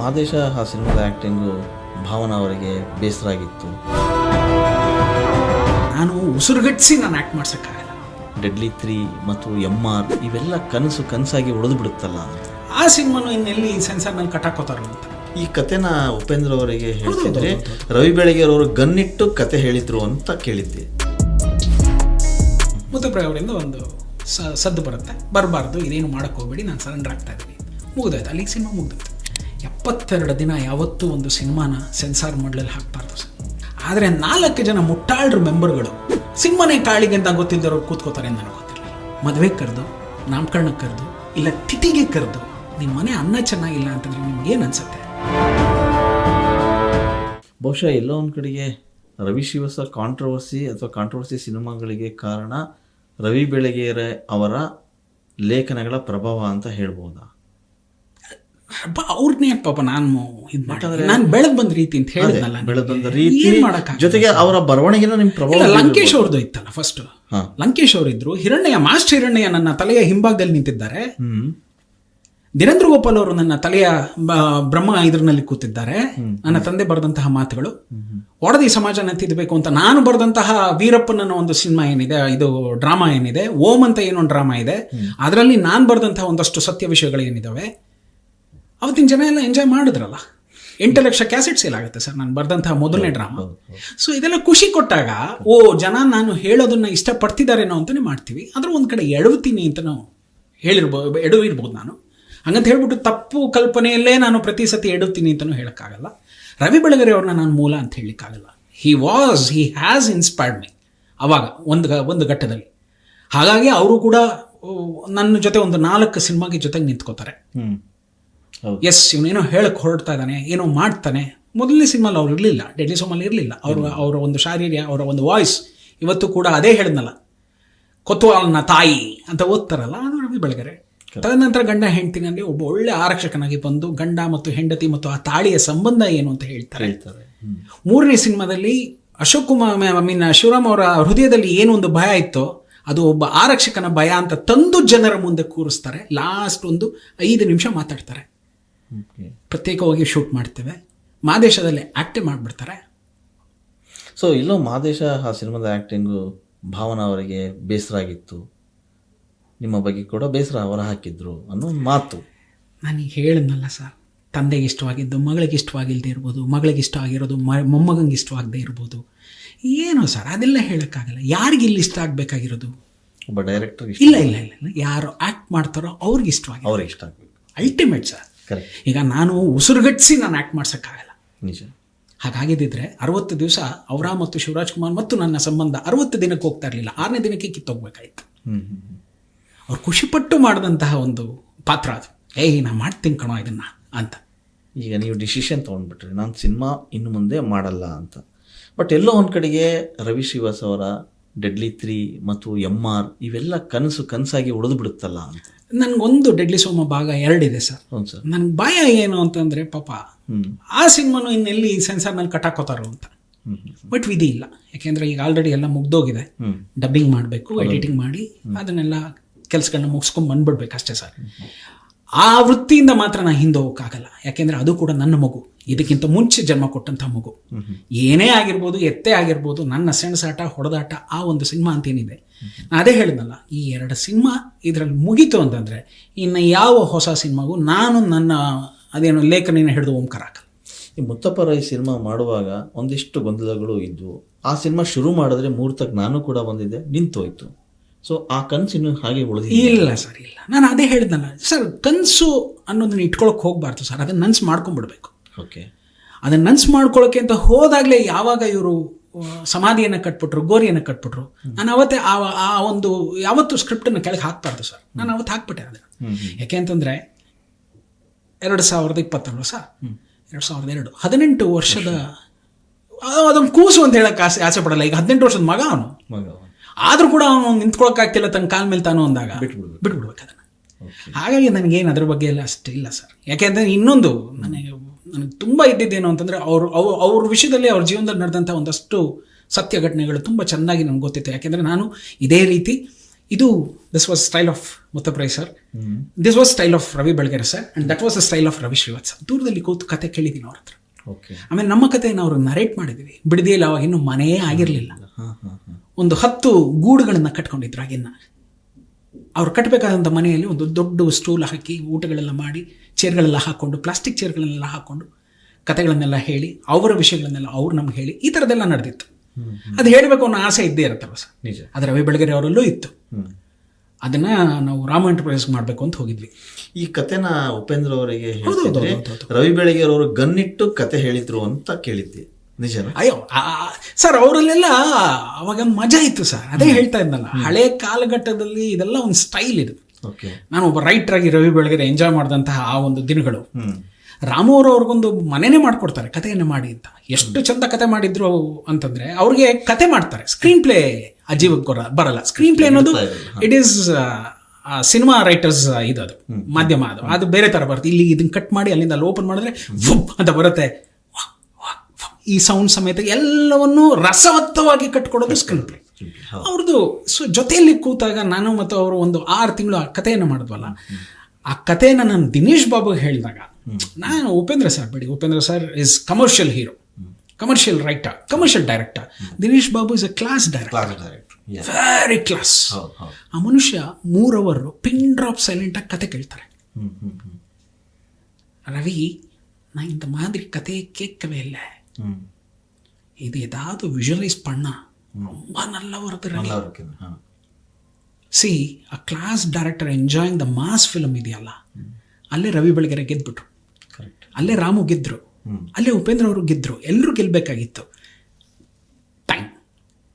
ಮಾದೇಶ ಆ ಸಿನಿಮಾದ ಆ್ಯಕ್ಟಿಂಗು ಭಾವನಾ ಅವರಿಗೆ ಬೇಸರ ಆಗಿತ್ತು ನಾನು ಉಸಿರುಗಟ್ಟಿಸಿ ನಾನು ಆ್ಯಕ್ಟ್ ಮಾಡ್ಸೋಕ್ಕಾಗಲ್ಲ. ಡೆಡ್ಲಿ ತ್ರೀ ಮತ್ತು ಎಂ ಆರ್ ಇವೆಲ್ಲ ಕನಸು ಕನಸಾಗಿ ಉಳಿದು ಬಿಡುತ್ತಲ್ಲ. ಆ ಸಿನಿಮಾನು ಇನ್ನೆಲ್ಲಿ ಸೆನ್ಸರ್ನಲ್ಲಿ ಕಟ್ಟಾಕೋತಾರೋ ಅಂತ. ಈ ಕತೆನ ಉಪೇಂದ್ರ ಅವರಿಗೆ ಹೇಳ್ತಿದ್ರೆ. ರವಿ ಬೆಳಗೆರೆ ಅವರು ಗನ್ನಿಟ್ಟು ಕತೆ ಹೇಳಿದ್ರು ಅಂತ ಕೇಳಿದ್ದೆ ಮುತುಪ್ರಾಯ ಅವರಿಂದ ಒಂದು ಸದ್ದು ಬರುತ್ತೆ. ಬರಬಾರ್ದು ಇದೇನು ಮಾಡೋಕ್ಕೆ ಹೋಗ್ಬೇಡಿ ನಾನು ಸರೆಂಡರ್ ಆಗ್ತಾ ಇದ್ದೀನಿ. ಮುಗಿದೋಯ್ತು. ಅಲ್ಲಿಗೆ ಸಿನಿಮಾ ಮುಗಿದೋಯ್ತು. ಎಪ್ಪತ್ತೆರಡು ದಿನ ಯಾವತ್ತೂ ಒಂದು ಸಿನಿಮಾನ ಸೆನ್ಸಾರ್ ಮಾಡಲಲ್ಲಿ ಹಾಕಬಾರ್ದು ಸರ್. ಆದರೆ ನಾಲ್ಕು ಜನ ಮುಟ್ಟಾಳ್ರ ಮೆಂಬರ್ಗಳು ಸಿನಿಮಾನೇ ಕಾಳಿಗೆ ಅಂತ ಗೊತ್ತಿದ್ದವ್ರು ಕೂತ್ಕೋತಾರೆ ಅಂತ ನನಗೆ ಗೊತ್ತಿಲ್ಲ ಮದುವೆ ಕರೆದು ನಾಮಕರಣಕ್ಕೆ ಕರೆದು, ಇಲ್ಲ ತಿಥಿಗೆ ಕರೆದು ನಿಮ್ಮ ಮನೆ ಅನ್ನ ಚೆನ್ನಾಗಿಲ್ಲ ಅಂತಂದ್ರೆ ನಿಮ್ಗೆ ಏನು ಅನ್ಸುತ್ತೆ? ಬಹುಶಃ ಎಲ್ಲೋ ಒಂದು ಕಡೆಗೆ ರವಿ ಶಿವಸ ಕಾಂಟ್ರವರ್ಸಿ ಅಥವಾ ಕಾಂಟ್ರವರ್ಸಿ ಸಿನಿಮಾಗಳಿಗೆ ಕಾರಣ ರವಿ ಬೆಳಗೆರೆ ಅವರ ಲೇಖನಗಳ ಪ್ರಭಾವ ಅಂತ ಹೇಳ್ಬೋದಾ? ಅವ್ರನ್ನೇ ಪಾಪ ನಾನು ಇದು ಮಾಡಿದ್ರೆ ನಾನು ಬೆಳೆದ್ ಬಂದ ರೀತಿ ಅಂತ ಹೇಳಿದ್ನಲ್ಲ ಬೆಳೆದ್ ಬಂದ ರೀತಿ ಏನ್ ಮಾಡಕ್ಕಾಗಲ್ಲ? ಜೊತೆಗೆ ಅವರ ಬರವಣಿಗೆನ ನಿಮ್ ಪ್ರಭಾವ ಲಂಕೇಶ್ ಅವ್ರದ್ದು ಇತ್ತಲ್ಲ ಫಸ್ಟ್. ಲಂಕೇಶ್ ಅವರಿದ್ರು ಹಿರಣ್ಯ ಮಾಸ್ಟರ್ ಹಿರಣ್ಯ ನನ್ನ ತಲೆಯ ಹಿಂಭಾಗದಲ್ಲಿ ನಿಂತಿದ್ದಾರೆ. ದಿನೇಂದ್ರ ಗೋಪಾಲ್ ಅವರು ನನ್ನ ತಲೆಯ ಬ್ರಹ್ಮ ಇದ್ರಲ್ಲಿ ಕೂತಿದ್ದಾರೆ. ನನ್ನ ತಂದೆ ಬರೆದಂತಹ ಮಾತುಗಳು. ಒಡದಿ ಸಮಾಜನ ತಿದ್ದಬೇಕು ಅಂತ ನಾನು ಬರೆದಂತಹ ವೀರಪ್ಪನ ಒಂದು ಸಿನಿಮಾ ಏನಿದೆ ಇದು ಡ್ರಾಮಾ ಏನಿದೆ ಓಂ ಅಂತ ಏನೋ ಡ್ರಾಮಾ ಇದೆ. ಅದರಲ್ಲಿ ನಾನು ಬರೆದಂತಹ ಒಂದಷ್ಟು ಸತ್ಯ ವಿಷಯಗಳು ಏನಿದಾವೆ? ಅವತ್ತಿನ ಜನ ಎಲ್ಲ ಎಂಜಾಯ್ ಮಾಡಿದ್ರಲ್ಲ? ಎಂಟು ಲಕ್ಷ ಕ್ಯಾಸೆಟ್ ಸೇಲ್ ಆಗುತ್ತೆ ಸರ್ ನಾನು ಬರೆದಂತಹ ಮೊದಲನೇ ಡ್ರಾಮಾ ಸೊ ಇದೆಲ್ಲ ಖುಷಿ ಕೊಟ್ಟಾಗ ಓ ಜನ ನಾನು ಹೇಳೋದನ್ನ ಇಷ್ಟಪಡ್ತಿದ್ದಾರೇನೋ ಅಂತಲೇ ಮಾಡ್ತೀವಿ. ಆದ್ರೆ ಒಂದು ಕಡೆ ಎಡವುತ್ತೀನಿ ಅಂತ ನಾವು ಹೇಳಿರ್ಬೋದು ಎಡವು ಇರ್ಬೋದು ನಾನು. ಹಂಗಂತ ಹೇಳ್ಬಿಟ್ಟು ತಪ್ಪು ಕಲ್ಪನೆಯಲ್ಲೇ ನಾನು ಪ್ರತಿ ಸತಿ ಎಡುತ್ತೀನಿ ಅಂತಲೂ ಹೇಳೋಕ್ಕಾಗಲ್ಲ. ರವಿ ಬೆಳಗೆರೆ ಅವ್ರನ್ನ ನಾನು ಮೂಲ ಅಂತ ಹೇಳಲಿಕ್ಕಾಗಲ್ಲ he was he has inspired me ಅವಾಗ ಒಂದು ಒಂದು ಘಟ್ಟದಲ್ಲಿ. ಹಾಗಾಗಿ ಅವರು ಕೂಡ ನನ್ನ ಜೊತೆ ಒಂದು ನಾಲ್ಕು ಸಿನಿಮಾಗೆ ಜೊತೆಗೆ ನಿಂತ್ಕೋತಾರೆ. ಎಸ್ ಇವನೇನೋ ಹೇಳಕ್ಕೆ ಹೊರಡ್ತಾ ಇದ್ದಾನೆ ಏನೋ ಮಾಡ್ತಾನೆ. ಮೊದಲನೇ ಸಿನಿಮಾಲಿ ಅವ್ರು ಇರಲಿಲ್ಲ ಡೆಡ್ಲಿ ಸೋಮಲ್ಲಿ ಇರಲಿಲ್ಲ. ಅವರು ಅವರ ಒಂದು ಶಾರೀರ್ಯ ಅವರ ಒಂದು ವಾಯ್ಸ್ ಇವತ್ತು ಕೂಡ ಅದೇ ಹೇಳಿದ್ನಲ್ಲ ಕೊತ್ವಾಲ್ನ ತಾಯಿ ಅಂತ ಓದ್ತಾರಲ್ಲ ಅದು ರವಿ ಬೆಳಗೆರೆ ತದನಂತರ ಗಂಡ ಹೆಂಡತಿನಲ್ಲಿ ಒಬ್ಬ ಒಳ್ಳೆ ಆರಕ್ಷಕನಾಗಿ ಬಂದು ಗಂಡ ಮತ್ತು ಹೆಂಡತಿ ಮತ್ತು ಆ ತಾಳಿಯ ಸಂಬಂಧ ಏನು ಅಂತ ಹೇಳ್ತಾರೆ. ಹೇಳ್ತಾರೆ. ಮೂರನೇ ಸಿನಿಮಾದಲ್ಲಿ ಅಶೋಕ್ ಕುಮಾರ್ ಐ ಮೀನ್ ಶಿವರಾಮ್ ಅವರ ಹೃದಯದಲ್ಲಿ ಏನು ಒಂದು ಭಯ ಇತ್ತೋ ಅದು ಒಬ್ಬ ಆರಕ್ಷಕನ ಭಯ ಅಂತ ತಂದು ಜನರ ಮುಂದೆ ಕೂರಿಸ್ತಾರೆ. ಲಾಸ್ಟ್ ಒಂದು ಐದು ನಿಮಿಷ ಮಾತಾಡ್ತಾರೆ. ಪ್ರತ್ಯೇಕವಾಗಿ ಶೂಟ್ ಮಾಡ್ತೇವೆ. ಮಾದೇಶದಲ್ಲಿ ಆ್ಯಕ್ಟೇ ಮಾಡಿಬಿಡ್ತಾರೆ. ಸೊ ಇಲ್ಲೋ ಮಾದೇಶ ಆ ಸಿನಿಮಾದ ಆ್ಯಕ್ಟಿಂಗು ಭಾವನಾ ಅವರಿಗೆ ಬೇಸರ ಆಗಿತ್ತು. ನಿಮ್ಮ ಬಗ್ಗೆ ಕೂಡ ಬೇಸರ ಅವರು ಹಾಕಿದ್ರು ಅನ್ನೋ ಒಂದು ಮಾತು. ನಾನು ಹೇಳಿದ್ನಲ್ಲ ಸರ್ ತಂದೆಗೆ ಇಷ್ಟವಾಗಿದ್ದು ಮಗಳಿಗೆ ಇಷ್ಟವಾಗಿಲ್ಲದೆ ಇರ್ಬೋದು ಮಗಳಿಗೆ ಇಷ್ಟ ಆಗಿರೋದು ಮ ಮೊಮ್ಮಗಂಗೆ ಇಷ್ಟವಾಗದೇ ಇರ್ಬೋದು. ಏನೋ ಸರ್ ಅದೆಲ್ಲ ಹೇಳೋಕ್ಕಾಗಲ್ಲ. ಯಾರಿಗೆ ಇಲ್ಲಿ ಇಷ್ಟ ಆಗಬೇಕಾಗಿರೋದು? ಒಬ್ಬ ಡೈರೆಕ್ಟರ್ ಇಲ್ಲ ಇಲ್ಲ ಇಲ್ಲ ಇಲ್ಲ. ಯಾರು ಆ್ಯಕ್ಟ್ ಮಾಡ್ತಾರೋ ಅವ್ರಿಗೆ ಇಷ್ಟವಾಗಿ ಅವ್ರಿಗೆ ಇಷ್ಟ ಆಗಬೇಕು. Ultimate sir. ಈಗ ನಾನು ಉಸಿರುಗಟ್ಟಿಸಿ ನಾನು ಆ್ಯಕ್ಟ್ ಮಾಡ್ಸೋಕ್ಕಾಗಲ್ಲ. ನಿಜ. ಹಾಗಾಗಿದ್ದಿದ್ರೆ ಅರವತ್ತು ದಿವಸ ಅವರ ಮತ್ತು ಶಿವರಾಜ್ ಕುಮಾರ್ ಮತ್ತು ನನ್ನ ಸಂಬಂಧ ಅರವತ್ತು ದಿನಕ್ಕೆ ಹೋಗ್ತಾ ಇರಲಿಲ್ಲ. ಆರನೇ ದಿನಕ್ಕೆ ಕಿತ್ತೋಗ್ಬೇಕಾಯ್ತು. ಅವ್ರು ಖುಷಿಪಟ್ಟು ಮಾಡಿದಂತಹ ಒಂದು ಪಾತ್ರ ಅದು. ಏಯ್ ನಾ ಮಾಡ್ತೀನಿ ಕಣೋ ಇದನ್ನ ಅಂತ. ಈಗ ನೀವು ಡಿಸಿಷನ್ ತೊಗೊಂಡ್ಬಿಟ್ರಿ. ನಾನು ಸಿನಿಮಾ ಇನ್ನು ಮುಂದೆ ಮಾಡಲ್ಲ ಅಂತ. ಬಟ್ ಎಲ್ಲೋ ಒಂದು ಕಡೆಗೆ ರವಿ ಶ್ರೀವಾಸ್ ಅವರ ಡೆಡ್ಲಿ ತ್ರೀ ಮತ್ತು ಎಂ ಆರ್ ಇವೆಲ್ಲ ಕನಸು ಕನಸಾಗಿ ಉಳಿದು ಬಿಡುತ್ತಲ್ಲ ಅಂತ. ನನಗೊಂದು ಡೆಡ್ಲಿ ಸೋಮ ಭಾಗ ಎರಡಿದೆ ಸರ್. ಹೌದು ಸರ್. ನನಗೆ ಭಯ ಏನು ಅಂತಂದರೆ ಪಾಪ ಆ ಸಿನಿಮಾನು ಇನ್ನೆಲ್ಲಿ ಸೆನ್ಸಾರ್ನಲ್ಲಿ ಕಟ್ಟಾಕೋತಾರೋ ಅಂತ. ಬಟ್ ವಿಧಿ ಇಲ್ಲ. ಯಾಕೆಂದರೆ ಈಗ ಆಲ್ರೆಡಿ ಎಲ್ಲ ಮುಗ್ದೋಗಿದೆ. ಡಬ್ಬಿಂಗ್ ಮಾಡಬೇಕು ಎಡಿಟಿಂಗ್ ಮಾಡಿ ಅದನ್ನೆಲ್ಲ ಕೆಲಸಗಳನ್ನ ಮುಗಿಸ್ಕೊಂಡು ಬಂದ್ಬಿಡ್ಬೇಕು ಅಷ್ಟೇ ಸರ್. ಆ ವೃತ್ತಿಯಿಂದ ಮಾತ್ರ ನಾನು ಹಿಂದೆ ಹೋಗೋಕ್ಕಾಗಲ್ಲ. ಯಾಕೆಂದರೆ ಅದು ಕೂಡ ನನ್ನ ಮಗು. ಇದಕ್ಕಿಂತ ಮುಂಚೆ ಜನ್ಮ ಕೊಟ್ಟಂಥ ಮಗು. ಏನೇ ಆಗಿರ್ಬೋದು ಎತ್ತೇ ಆಗಿರ್ಬೋದು ನನ್ನ ಸೆಣಸಾಟ ಹೊಡೆದಾಟ ಆ ಒಂದು ಸಿನಿಮಾ ಅಂತೇನಿದೆ. ನಾನು ಅದೇ ಹೇಳಿದ್ನಲ್ಲ ಈ ಎರಡು ಸಿನಿಮಾ ಇದರಲ್ಲಿ ಮುಗೀತು ಅಂತಂದರೆ ಇನ್ನು ಯಾವ ಹೊಸ ಸಿನಿಮಾಗೂ ನಾನು ನನ್ನ ಅದೇನು ಲೇಖನಿನ ಹಿಡಿದು ಓಂಕಾರ ಹಾಕಲ್ಲ. ಈ ಮುತ್ತಪ್ಪ ರೈ ಸಿನಿಮಾ ಮಾಡುವಾಗ ಒಂದಿಷ್ಟು ಗೊಂದಲಗಳು ಇದ್ವು. ಆ ಸಿನಿಮಾ ಶುರು ಮಾಡಿದ್ರೆ ಮುಹೂರ್ತಕ್ಕೆ ನಾನು ಕೂಡ ಬಂದಿದ್ದೆ ನಿಂತೋಯ್ತು ಸೊ ಆ ಕನಸಿನ ಹಾಗೆ ಉಳಿದ ಇಲ್ಲ ಸರ್ ಇಲ್ಲ. ನಾನು ಅದೇ ಹೇಳಿದ್ನಲ್ಲ ಸರ್ ಕನಸು ಅನ್ನೋದನ್ನ ಇಟ್ಕೊಳಕ್ಕೆ ಹೋಗಬಾರ್ದು ಸರ್ ಅದನ್ನ ನನ್ಸು ಮಾಡ್ಕೊಂಡ್ಬಿಡ್ಬೇಕು ಓಕೆ ಅದನ್ನು ನನ್ಸ್ ಮಾಡ್ಕೊಳ್ಳೋಕೆ ಅಂತ ಹೋದಾಗಲೇ ಯಾವಾಗ ಇವರು ಸಮಾಧಿಯನ್ನು ಕಟ್ಬಿಟ್ರು ಗೋರಿಯನ್ನು ಕಟ್ಬಿಟ್ರು ನಾನು ಅವತ್ತೇ ಆ ಆ ಒಂದು ಯಾವತ್ತು ಸ್ಕ್ರಿಪ್ಟನ್ನು ಕೆಳಗೆ ಹಾಕ್ಬಾರ್ದು ಸರ್. ನಾನು ಅವತ್ತು ಹಾಕ್ಬಿಟ್ಟೆ ಅದನ್ನು. ಯಾಕೆ ಅಂತಂದರೆ ಎರಡು ಸಾವಿರದ ಇಪ್ಪತ್ತಲ್ವ ಸರ್ ಎರಡು ಸಾವಿರದ ಎರಡು. ಹದಿನೆಂಟು ವರ್ಷದ ಅದೊಂದು ಕೂಸು ಅಂತ ಹೇಳಕ್ಕೆ ಆಸೆ ಆಸೆ ಪಡಲ್ಲ. ಈಗ ಹದಿನೆಂಟು ವರ್ಷದ ಮಗ ಅವನು. ಆದರೂ ಕೂಡ ಅವನು ನಿಂತ್ಕೊಳಕ್ಕಾಗ್ತಿಲ್ಲ ತನ್ನ ಕಾಲ ಮೇಲೆ ತಾನು ಅಂದಾಗ. ಬಿಟ್ಬಿಡ್ಬೇಕು. ಬಿಟ್ಬಿಡ್ಬೇಕು ಅದನ್ನು. ಹಾಗಾಗಿ ನನಗೇನು ಅದ್ರ ಬಗ್ಗೆ ಎಲ್ಲ ಅಷ್ಟು ಇಲ್ಲ ಸರ್. ಯಾಕೆಂದರೆ ಇನ್ನೊಂದು ನನಗೆ ನನಗೆ ತುಂಬ ಇದ್ದಿದ್ದೇನು ಅಂತಂದರೆ ಅವರು ಅವ್ರ ಅವ್ರ ವಿಷಯದಲ್ಲಿ ಅವ್ರ ಜೀವನದಲ್ಲಿ ನಡೆದಂಥ ಒಂದಷ್ಟು ಸತ್ಯ ಘಟನೆಗಳು ತುಂಬ ಚೆನ್ನಾಗಿ ನನಗೆ ಗೊತ್ತಿತ್ತು. ಯಾಕೆಂದರೆ ನಾನು ಇದೇ ರೀತಿ ಇದು this was style of Muthappa Rai sir this was style of Ravi Belagere sir and that was the style of Ravi Srivatsa ದೂರದಲ್ಲಿ ಕೂತು ಕತೆ ಕೇಳಿದ್ದೀನಿ ಅವ್ರ ಹತ್ರ. ಓಕೆ ಆಮೇಲೆ ನಮ್ಮ ಕಥೆಯನ್ನು ಅವರು ನರೇಟ್ ಮಾಡಿದ್ವಿ. ಬಿಡದಿಯಲ್ಲಿ ಅವಾಗ ಇನ್ನೂ ಮನೆಯೇ ಆಗಿರಲಿಲ್ಲ. ಒಂದು ಹತ್ತು ಗೂಡುಗಳನ್ನು ಕಟ್ಕೊಂಡಿದ್ರು ಆಗಿನ್ನ ಅವ್ರು ಕಟ್ಟಬೇಕಾದಂಥ ಮನೆಯಲ್ಲಿ ಒಂದು ದೊಡ್ಡ ಸ್ಟೂಲ್ ಹಾಕಿ ಊಟಗಳೆಲ್ಲ ಮಾಡಿ ಚೇರ್ಗಳೆಲ್ಲ ಹಾಕ್ಕೊಂಡು ಪ್ಲಾಸ್ಟಿಕ್ ಚೇರ್ಗಳನ್ನೆಲ್ಲ ಹಾಕ್ಕೊಂಡು ಕಥೆಗಳನ್ನೆಲ್ಲ ಹೇಳಿ ಅವರ ವಿಷಯಗಳನ್ನೆಲ್ಲ ಅವ್ರು ನಮ್ಗೆ ಹೇಳಿ ಈ ಥರದ್ದೆಲ್ಲ ನಡೆದಿತ್ತು. ಅದು ಹೇಳಬೇಕು ಅನ್ನೋ ಆಸೆ ಇದ್ದೇ ಇರುತ್ತಲ್ಲ ಸರ್? ನಿಜ. ಅದು ರವಿ ಬೆಳಗೆರೆ ಅವರಲ್ಲೂ ಇತ್ತು. ಅದನ್ನ ನಾವು ರಾಮ ಎಂಟರ್ಪ್ರೈಸ್ ಮಾಡಬೇಕು ಅಂತ ಹೋಗಿದ್ವಿ. ಈ ಕಥೆನ ಉಪೇಂದ್ರ ಅವರಿಗೆ ರವಿ ಬೆಳಗೆರೆ ಅವರು ಗನ್ನಿಟ್ಟು ಕತೆ ಹೇಳಿದ್ರು ಅಂತ ಕೇಳಿದ್ದೆ ನಿಜನಾ? ಅಯ್ಯೋ ಸರ್ ಅವರಲ್ಲೆಲ್ಲ ಅವಾಗ ಮಜಾ ಇತ್ತು ಸರ್. ಅದೇ ಹೇಳ್ತಾ ಇದ್ನಲ್ಲ ಹಳೆ ಕಾಲಘಟ್ಟದಲ್ಲಿ ಇದೆಲ್ಲ ಒಂದು ಸ್ಟೈಲ್ ಇದು. ಓಕೆ ನಾನು ಒಬ್ಬ ರೈಟರ್ ಆಗಿ ರವಿ ಬೆಳಗೆರೆ ಎಂಜಾಯ್ ಮಾಡಿದಂತಹ ಆ ಒಂದು ದಿನಗಳು. ರಾಮು ಅವರು ಅವ್ರಿಗೊಂದು ಮನೆನೇ ಮಾಡ್ಕೊಡ್ತಾರೆ ಕಥೆಯನ್ನು ಮಾಡಿ ಅಂತ. ಎಷ್ಟು ಚಂದ ಕತೆ ಮಾಡಿದ್ರು ಅಂತಂದ್ರೆ ಅವ್ರಿಗೆ ಕತೆ ಮಾಡ್ತಾರೆ. ಸ್ಕ್ರೀನ್ ಪ್ಲೇ ಅಜೀವಕ್ಕೆ ಬರ ಬರಲ್ಲ. ಸ್ಕ್ರೀನ್ ಪ್ಲೇ ಅನ್ನೋದು ಇಟ್ ಈಸ್ ಸಿನಿಮಾ ರೈಟರ್ಸ್ ಇದು ಅದು. ಮಾಧ್ಯಮ ಅದು. ಅದು ಬೇರೆ ತರ ಬರುತ್ತೆ. ಇಲ್ಲಿ ಇದನ್ನ ಕಟ್ ಮಾಡಿ ಅಲ್ಲಿಂದ ಅಲ್ಲಿ ಓಪನ್ ಮಾಡಿದ್ರೆ ಅಂತ ಬರುತ್ತೆ. ಈ ಸೌಂಡ್ ಸಮೇತ ಎಲ್ಲವನ್ನು ರಸವತ್ತವಾಗಿ ಕಟ್ಕೊಡೋದು ಸ್ಕ್ರೀನ್ ಪ್ಲೇ ಅವ್ರದ್ದು ಸೊ ಜೊತೆಯಲ್ಲಿ ಕೂತಾಗ ನಾನು ಮತ್ತು ಅವರು ಒಂದು ಆರು ತಿಂಗಳು ಆ ಕಥೆಯನ್ನು ಮಾಡಿದ್ವಲ್ಲ ಆ ಕಥೆನ ನಾನು ದಿನೇಶ್ ಬಾಬು ಹೇಳಿದಾಗ ನಾನು ಉಪೇಂದ್ರ ಸರ್ ಬಿಡಿ Upendra sir is commercial hero commercial writer commercial director Dinesh Babu is a class director very class ಆ ಮನುಷ್ಯ ಮೂರವರು ಪಿನ್ ಡ್ರಾಪ್ ಸೈಲೆಂಟ್ ಆಗಿ ಕತೆ ಕೇಳ್ತಾರೆ. ರವಿ ನಾ ಇಂಥ ಮಾದರಿ ಕತೆ ಕೇಳ್ಕವೇ ಇಲ್ಲೇ. இது ஏதாவது ವಿಜುವಲೈಸ್ பண்ண ரொம்ப நல்லா வருது ரவி நல்லா இருக்கு ಹಾ C a class director enjoying the mass film ಇದೆಯಲ್ಲ ಅಲ್ಲೇ ರವಿ ಬೆಳಗೆರೆ ಗೆದ್ಬಿಟ್ರು ಕರೆಕ್ಟ್ ಅಲ್ಲೇ ರಾಮು ಗೆದ್ರು ಹ್ಮ್. ಅಲ್ಲೇ ಉಪೇಂದ್ರ ಅವರು ಗೆದ್ರು ಎಲ್ಲರೂ ಗೆಲ್ಬೇಕಾಗಿತ್ತು ಟೈಮ್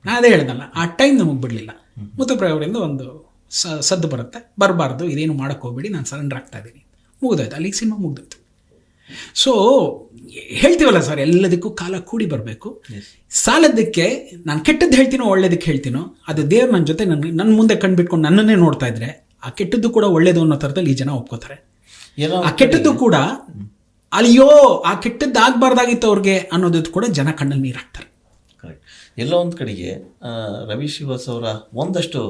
ನಾ ಅದೇ ಹೇಳ್ದಲ್ಲ ಆ ಟೈಮ್ ನಮಗೆ ಬಿಡಲಿಲ್ಲ ಮುತ್ತಪ್ರಾಯ ಅವರಿಂದ ಒಂದು ಸ ಸದ್ದು ಬರುತ್ತೆ ಬರಬಾರ್ದು ಇದೇನು ಮಾಡಕ್ಕೆ ಹೋಗ್ಬೇಡಿ ನಾನು ಸರೆಂಡರ್ ಆಗ್ತಾ ಇದ್ದೀನಿ ಮುಗಿದೋಯ್ತು ಅಲ್ಲಿಗೆ ಸಿನಿಮಾ ಮುಗ್ದೋಯ್ತು ಸೊ ಹೇಳ್ತೀವಲ್ಲ ಸರ್ ಎಲ್ಲದಕ್ಕೂ ಕಾಲ ಕೂಡಿ ಬರಬೇಕು. ಸಾಲದಕ್ಕೆ ನಾನು ಕೆಟ್ಟದ್ದು ಹೇಳ್ತೀನೋ ಒಳ್ಳೇದಕ್ಕೆ ಹೇಳ್ತೀನೋ ಅದು ದೇವ್ರು ನನ್ನ ಜೊತೆ ನನ್ನ ನನ್ನ ಮುಂದೆ ಕಂಡುಬಿಟ್ಕೊಂಡು ನನ್ನನ್ನೇ ನೋಡ್ತಾ ಇದ್ರೆ ಆ ಕೆಟ್ಟದ್ದು ಕೂಡ ಒಳ್ಳೇದು ಅನ್ನೋ ಥರದಲ್ಲಿ ಈ ಜನ ಒಪ್ಕೋತಾರೆ. ಆ ಕೆಟ್ಟದ್ದು ಕೂಡ ಅಯ್ಯೋ ಆ ಕೆಟ್ಟದ್ದು ಆಗಬಾರ್ದಾಗಿತ್ತು ಅವ್ರಿಗೆ ಅನ್ನೋದು ಕೂಡ ಜನ ಕಣ್ಣಲ್ಲಿ ನೀರು ಹಾಕ್ತಾರೆ. ಕರೆಕ್ಟ್ ಎಲ್ಲೋ ಒಂದು ಕಡೆಗೆ ರವಿ ಶ್ರೀವಾಸ್ ಅವರ ಒಂದಷ್ಟು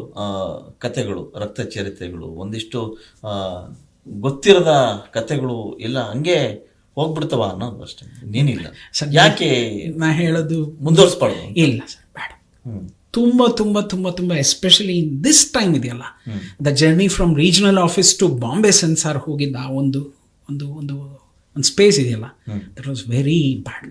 ಕಥೆಗಳು ಕತೆಗಳು ರಕ್ತ ಚರಿತ್ರೆಗಳು ಒಂದಿಷ್ಟು ಗೊತ್ತಿರದ ಕತೆಗಳು ಎಲ್ಲ ಹಂಗೆ ಹೋಗ್ಬಿಡ್ತವ ಅನ್ನೋದು ಅಷ್ಟೇ. ನೀನಿಲ್ಲ. ಸರ್, ಯಾಕೆ ನಾ ಹೇಳೋದು ಮುಂದುವರಿಸ್ಬಾರ್ದು ಇಲ್ಲ ಸರ್ ಬೇಡ. ತುಂಬ ತುಂಬ ತುಂಬ ತುಂಬ ಎಸ್ಪೆಷಲಿ ಇನ್ ದಿಸ್ ಟೈಮ್ ಇದೆಯಲ್ಲ the journey from regional office to Bombay censor ಹೋಗಿದ್ದ ಆ ಒಂದು ಒಂದು ಒಂದು ಒಂದು ಸ್ಪೇಸ್ ಇದೆಯಲ್ಲ ದಟ್ ವಾಸ್ ವೆರಿ ಬ್ಯಾಡ್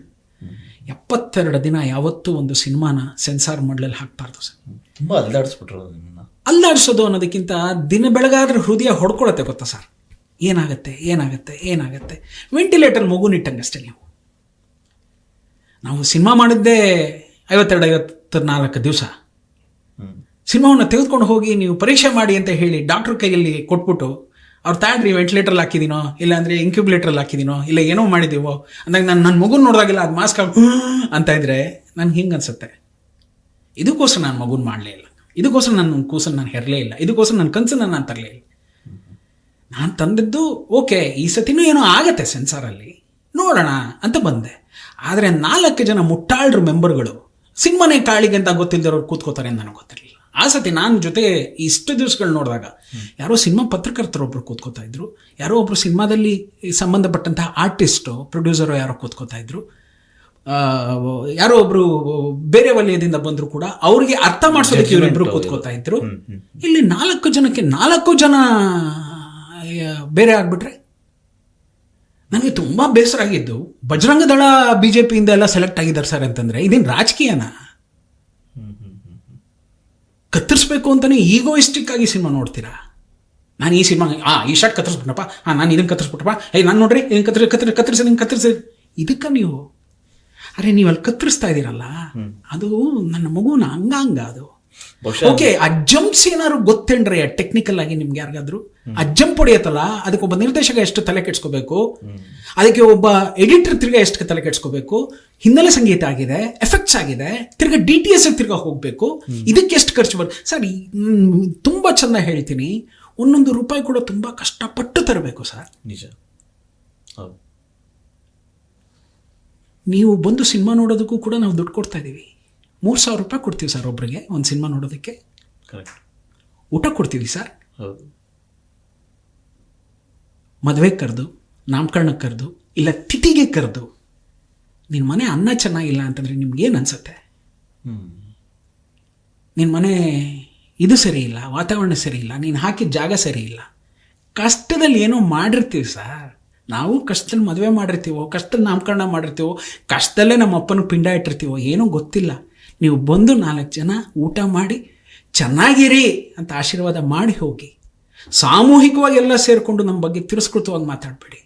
ಎಪ್ಪತ್ತೆರಡು ದಿನ ಯಾವತ್ತೂ ಒಂದು ಸಿನಿಮಾನ ಸೆನ್ಸಾರ್ ಮಾಡಲಲ್ಲಿ ಹಾಕ್ಬಾರ್ದು ಸರ್. ತುಂಬಾ ಅಲ್ದಾಡಿಸ್ಬಿಟ್ರು ಅಲ್ದಾಡಿಸೋದು ಅಲ್ಲಾಡಿಸೋದು ಅನ್ನೋದಕ್ಕಿಂತ ದಿನ ಬೆಳಗಾದ್ರೆ ಹೃದಯ ಹೊಡ್ಕೊಳತ್ತೆ ಗೊತ್ತಾ ಸರ್? ಏನಾಗುತ್ತೆ ಏನಾಗುತ್ತೆ ಏನಾಗುತ್ತೆ. ವೆಂಟಿಲೇಟರ್ ಮಗುನಿಟ್ಟಂಗಷ್ಟೇ ನೀವು. ನಾವು ಸಿನಿಮಾ ಮಾಡಿದ್ದೇ ಐವತ್ತೆರಡು ಐವತ್ತ ನಾಲ್ಕು ದಿವಸ ಸಿನಿಮಾವನ್ನು ತೆಗೆದುಕೊಂಡು ಹೋಗಿ ನೀವು ಪರೀಕ್ಷೆ ಮಾಡಿ ಅಂತ ಹೇಳಿ ಡಾಕ್ಟ್ರ್ ಕೈಯಲ್ಲಿ ಕೊಟ್ಬಿಟ್ಟು ಅವ್ರು ತಾಯಿ ವೆಂಟಿಲೇಟ್ರಲ್ಲಿ ಹಾಕಿದ್ದೀನೋ ಇಲ್ಲ ಇನ್ಕ್ಯುಬ್ಲೇಟ್ರಲ್ಲಿ ಹಾಕಿದ್ದೀನೋ ಇಲ್ಲ ಏನೋ ಮಾಡಿದ್ದೀವೋ ಅಂದಾಗ ನಾನು ನನ್ನ ಮಗುನ ನೋಡಿದಾಗೆಲ್ಲ ಅದು ಮಾಸ್ಕ್ ಅಂತ ಇದ್ರೆ ನನಗೆ ಹಿಂಗೆ ಅನ್ಸುತ್ತೆ. ಇದಕ್ಕೋಸ್ಕರ ನಾನು ಮಗುನ ಮಾಡಲೇ ಇಲ್ಲ. ಇದಕ್ಕೋಸ್ಕರ ನನ್ನ ಕೂಸನ್ನು ನಾನು ಹೆರಲೇ ಇಲ್ಲ. ಇದಕ್ಕೋಸ್ಕರ ನನ್ನ ಕನಸನ್ನು ನಾನು ತರಲೇ ಇಲ್ಲ. ನಾನು ತಂದಿದ್ದು ಓಕೆ ಈ ಸತಿನೂ ಏನೋ ಆಗತ್ತೆ ಸೆನ್ಸಾರಲ್ಲಿ ನೋಡೋಣ ಅಂತ ಬಂದೆ. ಆದರೆ ನಾಲ್ಕು ಜನ ಮುಟ್ಟಾಳ್ರ ಮೆಂಬರ್ಗಳು ಸಿನಿಮಾನೇ ಕಾಳಿಗೆ ಅಂತ ಗೊತ್ತಿಲ್ಲದವ್ರು ಕೂತ್ಕೋತಾರೆ ಅಂತ ನನಗೆ ಗೊತ್ತಿರಲಿಲ್ಲ. ಆ ಸತಿ ನಾನು ಜೊತೆ ಇಷ್ಟು ದಿವಸಗಳು ನೋಡಿದಾಗ ಯಾರೋ ಸಿನಿಮಾ ಪತ್ರಕರ್ತರೊಬ್ಬರು ಕೂತ್ಕೋತಾ ಇದ್ರು ಯಾರೋ ಒಬ್ರು ಸಿನಿಮಾದಲ್ಲಿ ಸಂಬಂಧಪಟ್ಟಂತಹ ಆರ್ಟಿಸ್ಟು ಪ್ರೊಡ್ಯೂಸರು ಯಾರೋ ಕೂತ್ಕೋತಾ ಇದ್ರು. ಆ, ಯಾರೋ ಒಬ್ರು ಬೇರೆ ವಲಯದಿಂದ ಬಂದ್ರು ಕೂಡ ಅವ್ರಿಗೆ ಅರ್ಥ ಮಾಡಿಸೋದಕ್ಕೆ ಇವರಿಬ್ರು ಕೂತ್ಕೋತಾ ಇದ್ರು. ಇಲ್ಲಿ ನಾಲ್ಕು ಜನಕ್ಕೆ ನಾಲ್ಕು ಜನ ಬೇರೆ ಆಗಿಬಿಟ್ರೆ? ನನಗೆ ತುಂಬ ಬೇಸರ ಆಗಿದ್ದು ಬಜರಂಗ ದಳ ಪಿಯಿಂದ ಎಲ್ಲ ಸೆಲೆಕ್ಟ್ ಆಗಿದ್ದಾರೆ ಸರ್ ಅಂತಂದರೆ ಇದೇನು ರಾಜಕೀಯನ? ಕತ್ತರಿಸ್ಬೇಕು ಅಂತಾನೆ ಈಗೋಯಿಸ್ಟಿಕ್ ಆಗಿ ಸಿನಿಮಾ ನೋಡ್ತೀರಾ? ನಾನು ಈ ಸಿನಿಮಾ ಆ ಈ ಶರ್ಟ್ ಕತ್ತರಿಸ್ಬಿಟ್ಟನಪ್ಪ ಹಾಂ ನಾನು ಇದನ್ನು ಕತ್ತರಿಸ್ಬಿಟ್ಟಪ್ಪ ಏಯ್ ನಾನು ನೋಡ್ರಿ ಇದನ್ನು ಕತ್ತರಿ ಕತ್ತರಿ ಕತ್ತರಿಸಿ ನಿಂಗೆ ಕತ್ತರಿಸಿ ಇದಕ್ಕೆ ನೀವು? ಅರೆ ನೀವು ಅಲ್ಲಿ ಕತ್ತರಿಸ್ತಾ ಇದ್ದೀರಲ್ಲ ಅದು ನನ್ನ ಮಗುನ ಅಂಗಾಂಗ ಅದು. ಓಕೆ ಆ ಜಂಪ್ಸ್ ಏನಾದ್ರು ಗೊತ್ತೇನ್ರಿ? ಟೆಕ್ನಿಕಲ್ ಆಗಿ ನಿಮ್ಗೆ ಯಾರಿಗಾದ್ರು? ಆ ಜಂಪ್ ಹೊಡಿಯತ್ತಲ್ಲ? ಅದಕ್ಕೆ ಒಬ್ಬ ನಿರ್ದೇಶಕ ಎಷ್ಟು ತಲೆ ಕೆಡ್ಸ್ಕೋಬೇಕು? ಅದಕ್ಕೆ ಒಬ್ಬ ಎಡಿಟರ್ ತಿರ್ಗಾ ಎಷ್ಟು ತಲೆ ಕೆಡ್ಸ್ಕೋಬೇಕು? ಹಿನ್ನೆಲೆ ಸಂಗೀತ ಆಗಿದೆ ಎಫೆಕ್ಟ್ಸ್ ಆಗಿದೆ ತಿರ್ಗಾ ಡಿ ಟಿ ಎಸ್ ತಿರ್ಗಾ ಹೋಗ್ಬೇಕು. ಇದಕ್ಕೆ ಎಷ್ಟು ಖರ್ಚು ಬರ್ ಸರ್ ತುಂಬಾ ಚೆನ್ನಾಗಿ ಹೇಳ್ತೀನಿ. ಒಂದೊಂದು ರೂಪಾಯಿ ಕೂಡ ತುಂಬಾ ಕಷ್ಟಪಟ್ಟು ತರಬೇಕು ಸರ್. ನಿಜ. ನೀವು ಬಂದು ಸಿನಿಮಾ ನೋಡೋದಕ್ಕೂ ಕೂಡ ನಾವು ದುಡ್ಡು ಕೊಡ್ತಾ ಇದ್ದೀವಿ. ಮೂರು ಸಾವಿರ ರೂಪಾಯಿ ಕೊಡ್ತೀವಿ ಸರ್ ಒಬ್ಬರಿಗೆ ಒಂದು ಸಿನಿಮಾ ನೋಡೋದಕ್ಕೆ. ಕರೆಕ್ಟ್ ಊಟ ಕೊಡ್ತೀವಿ ಸರ್. ಹೌದು. ಮದುವೆ ಕರೆದು ನಾಮಕರಣಕ್ಕೆ ಕರೆದು ಇಲ್ಲ ತಿಟಿಗೆ ಕರೆದು ನಿನ್ನ ಮನೆ ಅನ್ನ ಚೆನ್ನಾಗಿಲ್ಲ ಅಂತಂದರೆ ನಿಮ್ಗೇನು ಅನಿಸುತ್ತೆ? ನಿನ್ನ ಮನೆ ಇದು ಸರಿ ಇಲ್ಲ ವಾತಾವರಣ ಸರಿ ಇಲ್ಲ ನೀನು ಹಾಕಿದ ಜಾಗ ಸರಿ ಇಲ್ಲ. ಕಷ್ಟದಲ್ಲಿ ಏನೋ ಮಾಡಿರ್ತೀವಿ ಸರ್. ನಾವು ಕಷ್ಟದಲ್ಲಿ ಮದುವೆ ಮಾಡಿರ್ತೀವೋ ಕಷ್ಟದಲ್ಲಿ ನಾಮಕರಣ ಮಾಡಿರ್ತೀವೋ ಕಷ್ಟದಲ್ಲೇ ನಮ್ಮ ಅಪ್ಪನ ಪಿಂಡ ಇಟ್ಟಿರ್ತೀವೋ ಏನೂ ಗೊತ್ತಿಲ್ಲ. ನೀವು ಬಂದು ನಾಲ್ಕು ಜನ ಊಟ ಮಾಡಿ ಚೆನ್ನಾಗಿರಿ ಅಂತ ಆಶೀರ್ವಾದ ಮಾಡಿ ಹೋಗಿ. ಸಾಮೂಹಿಕವಾಗಿ ಎಲ್ಲ ಸೇರಿಕೊಂಡು ನಮ್ಮ ಬಗ್ಗೆ ತಿರಸ್ಕೃತವಾಗಿ ಮಾತಾಡಬೇಡಿ.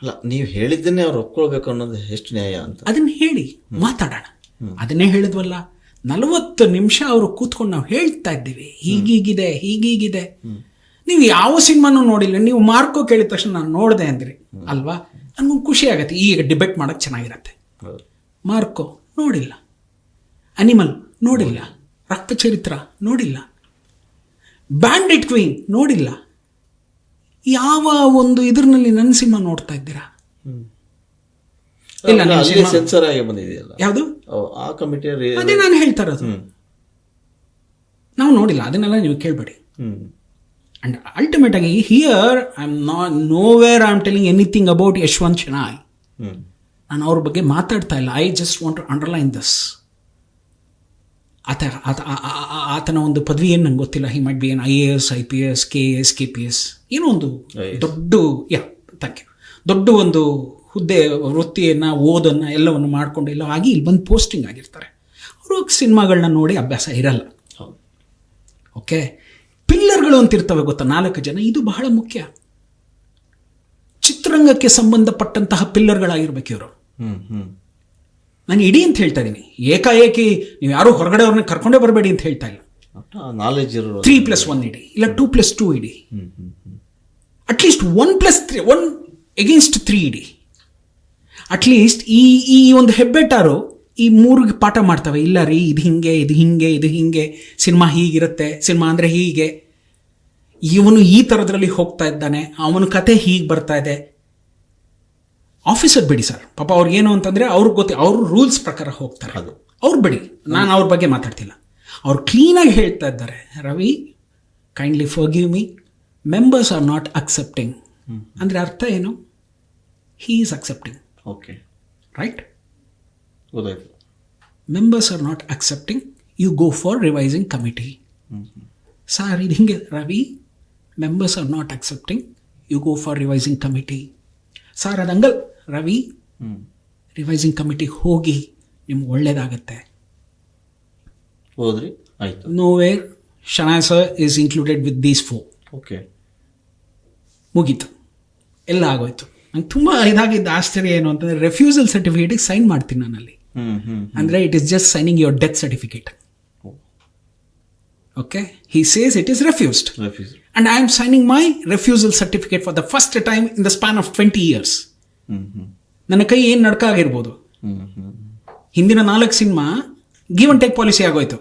ಅಲ್ಲ ನೀವು ಹೇಳಿದ್ದನ್ನೇ ಅವ್ರು ಒಪ್ಕೊಳ್ಬೇಕು ಅನ್ನೋದು ಎಷ್ಟು ನ್ಯಾಯ ಅಂತ. ಅದನ್ನ ಹೇಳಿ ಮಾತಾಡೋಣ. ಅದನ್ನೇ ಹೇಳಿದ್ವಲ್ಲ ನಲವತ್ತು ನಿಮಿಷ ಅವರು ಕೂತ್ಕೊಂಡು ನಾವು ಹೇಳ್ತಾ ಇದ್ದೀವಿ. ಹೀಗೀಗಿದೆ ಹೀಗೀಗಿದೆ. ನೀವು ಯಾವ ಸಿನಿಮಾನು ನೋಡಿಲ್ಲ. ನೀವು ಮಾರ್ಕೋ ಕೇಳಿದ ತಕ್ಷಣ ನಾನು ನೋಡಿದೆ ಅಂದ್ರಿ ಅಲ್ವಾ? ನನಗೂ ಖುಷಿ ಆಗತ್ತೆ. ಈಗ ಡಿಬೇಟ್ ಮಾಡೋಕ್ಕೆ ಚೆನ್ನಾಗಿರತ್ತೆ. ಮಾರ್ಕೋ ನೋಡಿಲ್ಲ. ಅನಿಮಲ್ ನೋಡಿಲ್ಲ. ರಕ್ತ ಚರಿತ್ರ ನೋಡಿಲ್ಲ. ಬ್ಯಾಂಡೆಡ್ ಕ್ವೀನ್ ನೋಡಿಲ್ಲ. ಯಾವ ಒಂದು ಇದರಲ್ಲಿ ನನ್ನ ಸಿನಿಮಾ ನೋಡ್ತಾ ಇದ್ದೀರಾ? ಇಲ್ಲ, ಸೆನ್ಸರ್ ಆಗಿ ಬಂದಿದೆಯಲ್ಲ? ಯಾವುದು? ಆ ಕಮಿಟಿ ಅದೇ ನಾನು ಹೇಳ್ತಾ ಇರೋದು. ನಾವು ನೋಡಿಲ್ಲ ಅದನ್ನೆಲ್ಲ ನೀವು ಕೇಳಬೇಡಿ. ಅಂಡ್ ಅಲ್ಟಿಮೇಟ್ ಆಗಿ here I am not nowhere I am telling anything about Yashwant hmm. ನಾನು ಅವ್ರ ಬಗ್ಗೆ ಮಾತಾಡ್ತಾ ಇಲ್ಲ. I just want to underline this ಆತ ಆತ ಆತನ ಒಂದು ಪದವಿ ಏನು ನಂಗೆ ಗೊತ್ತಿಲ್ಲ. He might be an I A S I P S K S K P S ಏನೋ ಒಂದು ದೊಡ್ಡ ಯಾ ಥ್ಯಾಂಕ್ ಯು ದೊಡ್ಡ ಒಂದು ಹುದ್ದೆ ವೃತ್ತಿಯನ್ನು ಓದನ್ನು ಎಲ್ಲವನ್ನು ಮಾಡಿಕೊಂಡು ಎಲ್ಲ ಆಗಿ ಇಲ್ಲಿ ಬಂದು ಪೋಸ್ಟಿಂಗ್ ಆಗಿರ್ತಾರೆ. ಅವರು ಸಿನಿಮಾಗಳನ್ನ ನೋಡಿ ಅಭ್ಯಾಸ ಇರಲ್ಲ. ಓಕೆ ಪಿಲ್ಲರ್ಗಳು ಅಂತ ಇರ್ತವೆ ಗೊತ್ತಾ? ನಾಲ್ಕು ಜನ. ಇದು ಬಹಳ ಮುಖ್ಯ. ಚಿತ್ರರಂಗಕ್ಕೆ ಸಂಬಂಧಪಟ್ಟಂತಹ ಪಿಲ್ಲರ್ಗಳಾಗಿರ್ಬೇಕು ಇವರು. ನಾನು ಇಡಿ ಅಂತ ಹೇಳ್ತಾ ಇದ್ದೀನಿ ಏಕಾಏಕಿ ನೀವು ಯಾರು ಹೊರಗಡೆ ಅವ್ರನ್ನ ಕರ್ಕೊಂಡೇ ಬರಬೇಡಿ ಅಂತ ಹೇಳ್ತಾ ಇಲ್ಲ. ನಾಲೆಜ್ ಇರೋ ತ್ರೀ ಪ್ಲಸ್ ಒನ್ ಇಡಿ ಇಲ್ಲ two plus two ED. At least one plus three one against three ED. At least ಈ ಈ ಒಂದು ಹೆಬ್ಬೆಟ್ಟಾರು ಈ ಮೂರಿಗೆ ಪಾಠ ಮಾಡ್ತವೆ. ಇಲ್ಲ ರೀ ಇದು ಹಿಂಗೆ ಇದು ಹಿಂಗೆ ಇದು ಹಿಂಗೆ ಸಿನಿಮಾ ಹೀಗಿರುತ್ತೆ ಸಿನಿಮಾ ಅಂದರೆ ಹೀಗೆ. ಇವನು ಈ ಥರದ್ರಲ್ಲಿ ಹೋಗ್ತಾ ಇದ್ದಾನೆ ಅವನ ಕತೆ ಹೀಗೆ ಬರ್ತಾ ಇದೆ. ಆಫೀಸರ್ ಬಿಡಿ ಸರ್. ಪಾಪ ಅವ್ರಿಗೇನು ಅಂತಂದರೆ ಅವ್ರಿಗೆ ಗೊತ್ತಿ ಅವರು ರೂಲ್ಸ್ ಪ್ರಕಾರ ಹೋಗ್ತಾರೆ. ಅದು. ಅವ್ರು ಬಿಡಿ. ನಾನು ಅವ್ರ ಬಗ್ಗೆ ಮಾತಾಡ್ತಿಲ್ಲ. ಅವ್ರು ಕ್ಲೀನಾಗಿ ಹೇಳ್ತಾ ಇದ್ದಾರೆ. Ravi kindly forgive me members are not accepting ಅಂದರೆ ಅರ್ಥ ಏನು? He is accepting okay right ಗೊತ್ತಾಯ್ತು members are not accepting you go for revising committee sir ಇದು ಹಿಂಗೆ Ravi members are not accepting you go for revising committee sir ಅದು ಹಂಗಲ್ Ravi revising ಕಮಿಟಿಗೆ ಹೋಗಿ ನಿಮ್ಗೆ ಒಳ್ಳೇದಾಗತ್ತೆ. ಹೋದ್ರಿ ಆಯ್ತು. Nowhere Shenoy sir is included with these four okay ಮುಗೀತು. ಎಲ್ಲ ಆಗೋಯ್ತು. ನಂಗೆ ತುಂಬ ಇದಾಗಿದ್ದ ಆಶ್ಚರ್ಯ ಏನು ಅಂತಂದರೆ ರೆಫ್ಯೂಸಲ್ ಸರ್ಟಿಫಿಕೇಟಿಗೆ ಸೈನ್ ಮಾಡ್ತೀನಿ ನಾನಲ್ಲಿ. ಅಂದರೆ it is just signing your death certificate. Okay he says it is refused refuse and I am signing my refusal certificate for the first time in the span of 20 years. ನನ್ನ ಕೈ ಏನು ನಡ್ಕ ಆಗಿರ್ಬೋದು ಹಿಂದಿನ ನಾಲ್ಕು cinema give and take policy ಆಗೋಯ್ತು.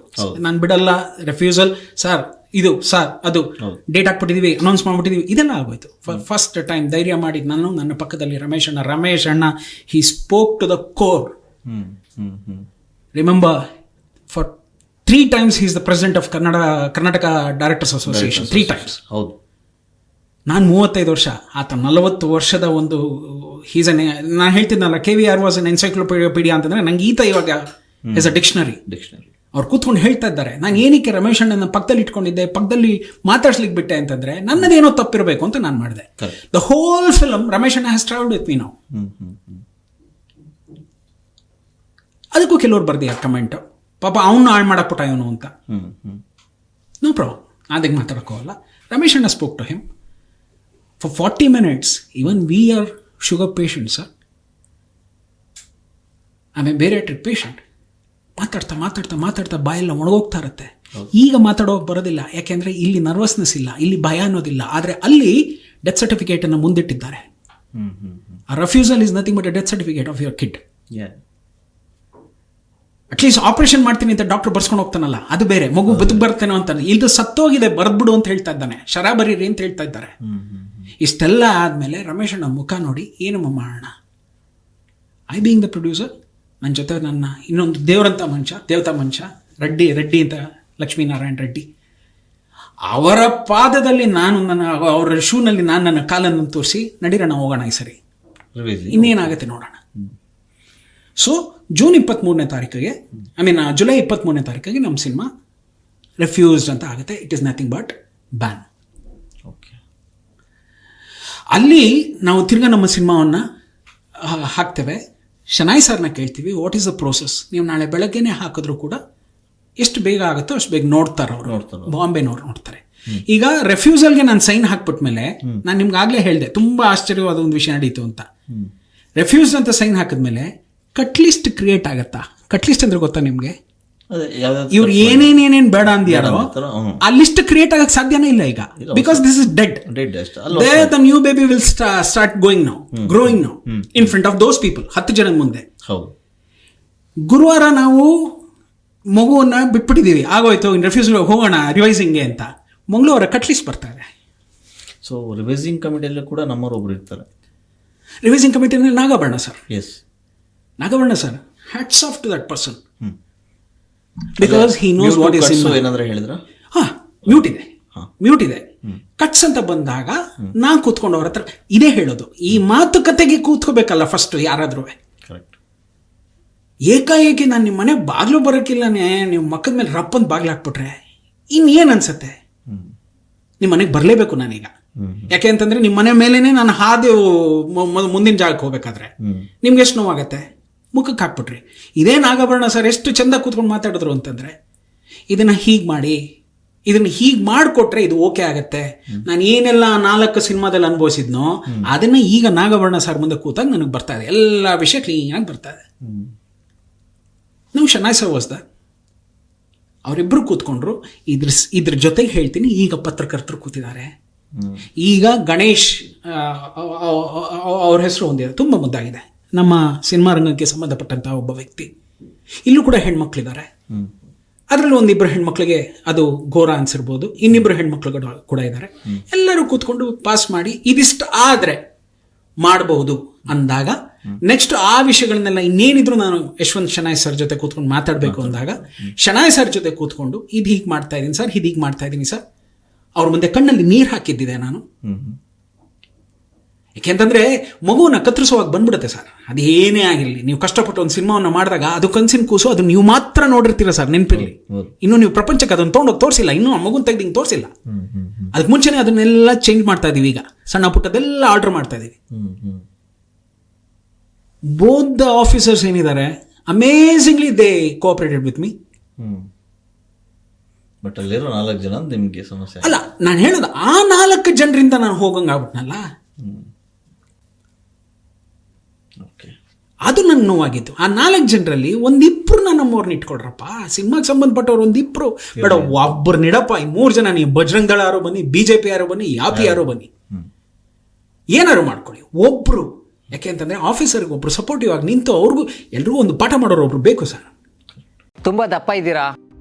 ನಾನು ಬಿಡಲ್ಲ ರೆಫ್ಯೂಸಲ್ ಸರ್ ಇದು ಸರ್ ಅದು ಡೇಟ್ ಹಾಕ್ಬಿಟ್ಟಿದೀವಿ ಅನೌನ್ಸ್ ಮಾಡ್ಬಿಟ್ಟಿದೀವಿ ಇದೆಲ್ಲ ಆಗೋಯ್ತು. ಫಸ್ಟ್ ಟೈಮ್ ಧೈರ್ಯ ಮಾಡಿ ನಾನು ನನ್ನ ಪಕ್ಕದಲ್ಲಿ ರಮೇಶ್ ಅಣ್ಣ ರಮೇಶ್ ಅಣ್ಣ he spoke to the core remember for three times is the president of Kannada Karnataka directors association three times ಹೌದು. ನಾನು ಮೂವತ್ತೈದು ವರ್ಷ ಆತ ನಲವತ್ತು ವರ್ಷದ ಒಂದು ಹೀಸನ್ ನಾನು ಹೇಳ್ತಿದ್ನಲ್ಲ K V R was an encyclopedia ಅಂತಂದ್ರೆ ನಂಗೆ ಈತ ಇವಾಗ ಎಸ್ ಅ ಡಿಕ್ಷನರಿ ಡಿಕ್ಷನರಿ ಅವ್ರು ಕೂತ್ಕೊಂಡು ಹೇಳ್ತಾ ಇದ್ದಾರೆ. ನಾನು ಏನಕ್ಕೆ ರಮೇಶ್ ಅಣ್ಣನ ಪಕ್ಕದಲ್ಲಿ ಇಟ್ಕೊಂಡಿದ್ದೆ ಪಕ್ಕದಲ್ಲಿ ಮಾತಾಡ್ಸ್ಲಿಕ್ಕೆ ಬಿಟ್ಟೆ ಅಂತಂದ್ರೆ ನನ್ನದೇನೋ ತಪ್ಪಿರಬೇಕು ಅಂತ ನಾನು ಮಾಡಿದೆ. ದ ಹೋಲ್ ಫಿಲಮ್ ರಮೇಶ್ ಅಣ್ಣ ಹ್ಯಾಸ್ ಟ್ರಾವೆಲ್ಡ್ ವಿತ್ ಮೀ ನಾವು ಅದಕ್ಕೂ ಕೆಲವ್ರು ಬರ್ದಿದ್ದಾರೆ ಕಮೆಂಟ್ ಪಾಪ ಅವನು ಹಾಳು ಮಾಡಕ್ಬಿಟ್ಟ ಇವನು ಅಂತ. ನೋ ಪ್ರಾಬ್ಲಮ್ ಅದಕ್ಕೆ ಮಾತಾಡೋಕ್ಕೋಗಲ್ಲ ರಮೇಶ್ ಅಣ್ಣ spoke to him for forty minutes even we are sugar patient sir ಆಮೇಲೆ ಬೇರೆ ಟ್ರಿಪ್ ಪೇಷಂಟ್ ಮಾತಾಡ್ತಾ ಮಾತಾಡ್ತಾ ಮಾತಾಡ್ತಾ ಬಾಯೆಲ್ಲ ಒಣಗೋಗ್ತಾ ಇರುತ್ತೆ. ಈಗ ಮಾತಾಡೋಕೆ ಬರೋದಿಲ್ಲ. ಯಾಕೆಂದರೆ ಇಲ್ಲಿ ನರ್ವಸ್ನೆಸ್ ಇಲ್ಲ ಇಲ್ಲಿ ಭಯ ಅನ್ನೋದಿಲ್ಲ. ಆದರೆ ಅಲ್ಲಿ ಡೆತ್ ಸರ್ಟಿಫಿಕೇಟನ್ನು ಮುಂದಿಟ್ಟಿದ್ದಾರೆ. ಆ refusal is nothing but a death certificate of your kid at least operation ಮಾಡ್ತೀನಿ ಅಂತ ಡಾಕ್ಟರ್ ಬರ್ಸ್ಕೊಂಡು ಹೋಗ್ತಾನಲ್ಲ ಅದು ಬೇರೆ. ಮಗು ಬದುಕು ಬರ್ತೇನೋ ಅಂತಾನೆ. ಇದು ಸತ್ತೋಗಿದೆ ಬರೆದ್ಬಿಡು ಅಂತ ಹೇಳ್ತಾ ಇದ್ದಾನೆ. ಶರಾಬರೀರಿ ಅಂತ ಹೇಳ್ತಾ ಇದ್ದಾರೆ. ಇಷ್ಟೆಲ್ಲ ಆದಮೇಲೆ ರಮೇಶಣ್ಣ ಮುಖ ನೋಡಿ ಏನಮ್ಮ ಮಾಡೋಣ ಐ ಬೀಂಗ್ ದ ಪ್ರೊಡ್ಯೂಸರ್ ನನ್ನ ಜೊತೆ ನನ್ನ ಇನ್ನೊಂದು ದೇವರಂತ ಮನುಷ್ಯ ದೇವತಾ ಮನುಷ್ಯ ರೆಡ್ಡಿ ರೆಡ್ಡಿ ಅಂತ ಲಕ್ಷ್ಮೀನಾರಾಯಣ ರೆಡ್ಡಿ. ಅವರ ಪಾದದಲ್ಲಿ ನಾನು ನನ್ನ ಅವರ ಶೂನಲ್ಲಿ ನಾನು ನನ್ನ ಕಾಲನ್ನು ತೋರಿಸಿ ನಡೀರಣ ಹೋಗೋಣ ಈ ಸರಿ. ಇನ್ನೇನಾಗುತ್ತೆ ನೋಡೋಣ. ಸೊ ಜೂನ್ ಇಪ್ಪತ್ತ್ಮೂರನೇ ತಾರೀಕಿಗೆ ಐ ಮೀನ್ ಜುಲೈ ಇಪ್ಪತ್ತ್ಮೂರನೇ ತಾರೀಕಿಗೆ ನಮ್ಮ ಸಿನಿಮಾ ರೆಫ್ಯೂಸ್ಡ್ ಅಂತ ಆಗುತ್ತೆ. It is nothing but ban ಅಲ್ಲಿ ನಾವು ತಿರ್ಗಾ ನಮ್ಮ ಸಿನಿಮಾವನ್ನು ಹಾಕ್ತೇವೆ. ಶನಾಯ್ ಸರ್ನ ಕೇಳ್ತೀವಿ ವಾಟ್ ಈಸ್ ದ ಪ್ರೋಸೆಸ್ ನೀವು ನಾಳೆ ಬೆಳಗ್ಗೆನೇ ಹಾಕಿದ್ರು ಕೂಡ ಎಷ್ಟು ಬೇಗ ಆಗುತ್ತೋ ಅಷ್ಟು ಬೇಗ ನೋಡ್ತಾರೆ ಅವರು. ನೋಡ್ತಾರೆ. ಬಾಂಬೆನವ್ರು ನೋಡ್ತಾರೆ. ಈಗ ರೆಫ್ಯೂಸಲ್ಗೆ ನಾನು ಸೈನ್ ಹಾಕ್ಬಿಟ್ಮೇಲೆ ನಾನು ನಿಮ್ಗೆ ಆಗಲೇ ಹೇಳಿದೆ ತುಂಬ ಆಶ್ಚರ್ಯವಾದ ಒಂದು ವಿಷಯ ನಡೀತು ಅಂತ. ರೆಫ್ಯೂಸ್ ಅಂತ ಸೈನ್ ಹಾಕಿದ್ಮೇಲೆ ಕಟ್ಲಿಸ್ಟ್ ಕ್ರಿಯೇಟ್ ಆಗತ್ತಾ? ಕಟ್ ಲಿಸ್ಟ್ ಅಂದ್ರೆ ಗೊತ್ತಾ ನಿಮಗೆ? ಇವ್ರು ಏನೇನೇನೇನ್ ಬೇಡ ಅಂದ್ಯಾರೋ ಆ ಲಿಸ್ಟ್ ಕ್ರಿಯೇಟ್ ಆಗಕ್ ಸಾಧ್ಯನೇ ಇಲ್ಲ ಈಗ. Because this is dead dead the new baby will start going now growing now in front of those people ಹತ್ತು ಜನ ಮುಂದೆ. ಗುರುವಾರ ನಾವು ಮಗುವನ್ನ ಬಿಟ್ಬಿಟ್ಟಿದೀವಿ ಆಗೋಯ್ತು ರೆಫ್ಯೂಸ್ ಹೋಗೋಣ ರಿವೈಸಿಂಗ್ಗೆ ಅಂತ. ಮಂಗಳವಾರ ಕಟ್ಲಿಸ್ ಬರ್ತಾ ಇದೆ. ಸೊ ರಿವೈಸಿಂಗ್ ಕಮಿಟಿಯಲ್ಲಿ ಕೂಡ ನಮ್ಮವರು ಒಬ್ರು ಇರ್ತಾರೆ. Revising ಕಮಿಟಿನಲ್ಲಿ Nagabharana sir. Yes Nagabharana sir hats off to that person because he knows what is in ಏನಂದ್ರೆ ಹೇಳಿದ್ರ? ಹಾ ಮ್ಯೂಟ್ ಇದೆ. ಮ್ಯೂಟ್ ಇದೆ. ಕಟ್ಸ್ ಅಂತ ಬಂದಾಗ ನಾ ಕೂತ್ಕೊಂಡು ಅವ್ರ ಹತ್ರ ಇದೇ ಹೇಳೋದು. ಈ ಮಾತುಕತೆಗೆ ಕೂತ್ಕೋಬೇಕಲ್ಲ ಫಸ್ಟ್ ಯಾರಾದ್ರೂ. ಏಕಾಏಕಿ ನಾನು ನಿಮ್ಮ ಮನೆ ಬಾಗ್ಲು ಬರೋಕ್ಕಿಲ್ಲನೇ ನೀವು ಮಕ್ಕದ ಮೇಲೆ ರಪ್ಪನ್ ಬಾಗ್ಲು ಹಾಕ್ಬಿಟ್ರೆ ಇನ್ನೇನು ಅನ್ಸತ್ತೆ? ನಿಮ್ಮ ಮನೆಗೆ ಬರಲೇಬೇಕು ನಾನೀಗ. ಯಾಕೆ ಅಂತಂದ್ರೆ ನಿಮ್ಮ ಮನೆ ಮೇಲೇನೆ ನಾನು ಹಾದು ಮುಂದಿನ ಜಾಗಕ್ಕೆ ಹೋಗ್ಬೇಕಾದ್ರೆ. ನಿಮ್ಗೆ ಎಷ್ಟು ನೋವಾಗತ್ತೆ? ಮುಖಕ್ಕೆ ಹಾಕ್ಬಿಟ್ರಿ. ಇದೇ ನಾಗಾಭರಣ ಸರ್ ಎಷ್ಟು ಚಂದ ಕೂತ್ಕೊಂಡು ಮಾತಾಡಿದ್ರು ಅಂತಂದ್ರೆ ಇದನ್ನ ಹೀಗೆ ಮಾಡಿ ಇದನ್ನ ಹೀಗೆ ಮಾಡಿಕೊಟ್ರೆ ಇದು ಓಕೆ ಆಗತ್ತೆ. ನಾನು ಏನೆಲ್ಲ ನಾಲ್ಕು ಸಿನಿಮಾದಲ್ಲಿ ಅನುಭವಿಸಿದ್ನೋ ಅದನ್ನ ಈಗ ನಾಗಭರಣ ಸರ್ ಮುಂದೆ ಕೂತಾಗ ನನಗೆ ಬರ್ತಾ ಇದೆ. ಎಲ್ಲ ವಿಷಯ ಕ್ಲೀನಾಗಿ ಬರ್ತಾ ಇದೆ. ನಾವು ಶನಾಯ್ ಸರ್ ಹೊಸ್ದ? ಅವರಿಬ್ಬರು ಕೂತ್ಕೊಂಡ್ರು. ಇದ್ರ ಇದ್ರ ಜೊತೆಗೆ ಹೇಳ್ತೀನಿ ಈಗ ಪತ್ರಕರ್ತರು ಕೂತಿದ್ದಾರೆ. ಈಗ ಗಣೇಶ್ ಅವ್ರ ಹೆಸರು ಹೊಂದಿದೆ ತುಂಬ ಮುದ್ದಾಗಿದೆ. ನಮ್ಮ ಸಿನಿಮಾ ರಂಗಕ್ಕೆ ಸಂಬಂಧಪಟ್ಟಂತಹ ಒಬ್ಬ ವ್ಯಕ್ತಿ. ಇಲ್ಲೂ ಕೂಡ ಹೆಣ್ಮಕ್ಳಿದ್ದಾರೆ. ಅದರಲ್ಲಿ ಒಂದಿಬ್ಬರು ಹೆಣ್ಮಕ್ಳಿಗೆ ಅದು ಘೋರ ಅನ್ಸಿರ್ಬೋದು. ಇನ್ನಿಬ್ಬರು ಹೆಣ್ಮಕ್ಳು ಕೂಡ- ಇದ್ದಾರೆ. ಎಲ್ಲರೂ ಕೂತ್ಕೊಂಡು ಪಾಸ್ ಮಾಡಿ ಇದಿಷ್ಟು ಆದರೆ ಮಾಡಬಹುದು ಅಂದಾಗ ನೆಕ್ಸ್ಟ್ ಆ ವಿಷಯಗಳನ್ನೆಲ್ಲ ಇನ್ನೇನಿದ್ರು ನಾನು ಯಶವಂತ್ ಶನಾಯ್ ಸರ್ ಜೊತೆ ಕೂತ್ಕೊಂಡು ಮಾತಾಡಬೇಕು ಅಂದಾಗ ಶನಾಯ್ ಸರ್ ಜೊತೆ ಕೂತ್ಕೊಂಡು ಇದು ಹೀಗೆ ಮಾಡ್ತಾ ಇದ್ದೀನಿ ಸರ್ ಇದು ಹೀಗೆ ಮಾಡ್ತಾ ಇದ್ದೀನಿ ಸರ್. ಅವ್ರ ಮುಂದೆ ಕಣ್ಣಲ್ಲಿ ನೀರು ಹಾಕಿದ್ದಿದೆ ನಾನು. ಯಾಕೆಂತಂದ್ರೆ ಮಗುವನ್ನ ಕತ್ತರಿಸುವಾಗ ಬಂದ್ಬಿಡುತ್ತೆ ಸರ್. ಅದೇನೇ ಆಗಿರಲಿ. ನೀವು ಕಷ್ಟಪಟ್ಟು ಒಂದು ಸಿನಿಮಾವನ್ನು ಮಾಡಿದಾಗ ಅದು ಕನ್ಸಿನ ಕೂಸು ಅದು ನೀವು ಮಾತ್ರ ನೋಡಿರ್ತೀರ ಸರ್ ನೆನಪಿರ್ಲಿ. ಇನ್ನು ನೀವು ಪ್ರಪಂಚಕ್ಕೆ ಅದನ್ನು ತೊಗೊಂಡೋಗಿ ತೋರಿಸಿಲ್ಲ. ಇನ್ನೂ ಆ ಮಗುನ ತೆಗ್ದು ತೋರಿಸಿಲ್ಲ. ಅದಕ್ಕೆ ಮುಂಚೆನೇ ಅದನ್ನೆಲ್ಲ ಚೇಂಜ್ ಮಾಡ್ತಾ ಇದೀವಿ ಈಗ. ಸಣ್ಣ ಪುಟ್ಟದೆಲ್ಲ ಆರ್ಡರ್ ಮಾಡ್ತಾ ಇದೀವಿ. ಬೋತ್ ದ ಆಫೀಸರ್ಸ್ ಏನಿದ್ದಾರೆ amazingly they cooperated with me but ಅಲ್ಲಿರೋ ನಾಲ್ಕು ಜನ ನಿಮಗೆ ಸಮಸ್ಯೆ ಅಲ್ಲ ನಾನು ಹೇಳೋದು ಆ ನಾಲ್ಕು ಜನರಿಂದ ನಾನು ಹೋಗಂಗೆ ಆಗ್ಬಿಟ್ನಲ್ಲ ಓಕೆ ಅದು ನನ್ನ ನೋವಾಗಿತ್ತು. ಆ ನಾಲ್ಕು ಜನರಲ್ಲಿ ಒಂದಿಬ್ರು ನಮ್ಮವ್ರನ್ನ ಇಟ್ಕೊಳ್ರಪ್ಪ. ಸಿನಿಮಾಗೆ ಸಂಬಂಧಪಟ್ಟವ್ರು ಒಂದಿಬ್ರು. ಬೇಡ ಒಬ್ಬರು ನಿಡಪ್ಪ. ಈ ಮೂರು ಜನ ನೀವು ಬಜರಂಗ್ ದಳ ಯಾರೋ ಬನ್ನಿ ಬಿ ಜೆ ಪಿ ಯಾರೋ ಬನ್ನಿ ಯಾಪಿ ಯಾರೋ? ಬನ್ನಿ. ಏನಾರು ಮಾಡ್ಕೊಳ್ಳಿ. ಒಬ್ರು. ಯಾಕೆ ಅಂತಂದ್ರೆ ಆಫೀಸರ್ಗೆ ಒಬ್ರು ಸಪೋರ್ಟಿವ್ ಆಗಿ ನಿಂತು ಅವ್ರಿಗೂ ಎಲ್ರಿಗೂ ಒಂದು ಪಾಠ ಮಾಡೋರು ಒಬ್ರು ಬೇಕು ಸರ್. ತುಂಬಾ ದಪ್ಪ ಇದ್ದೀರಾ?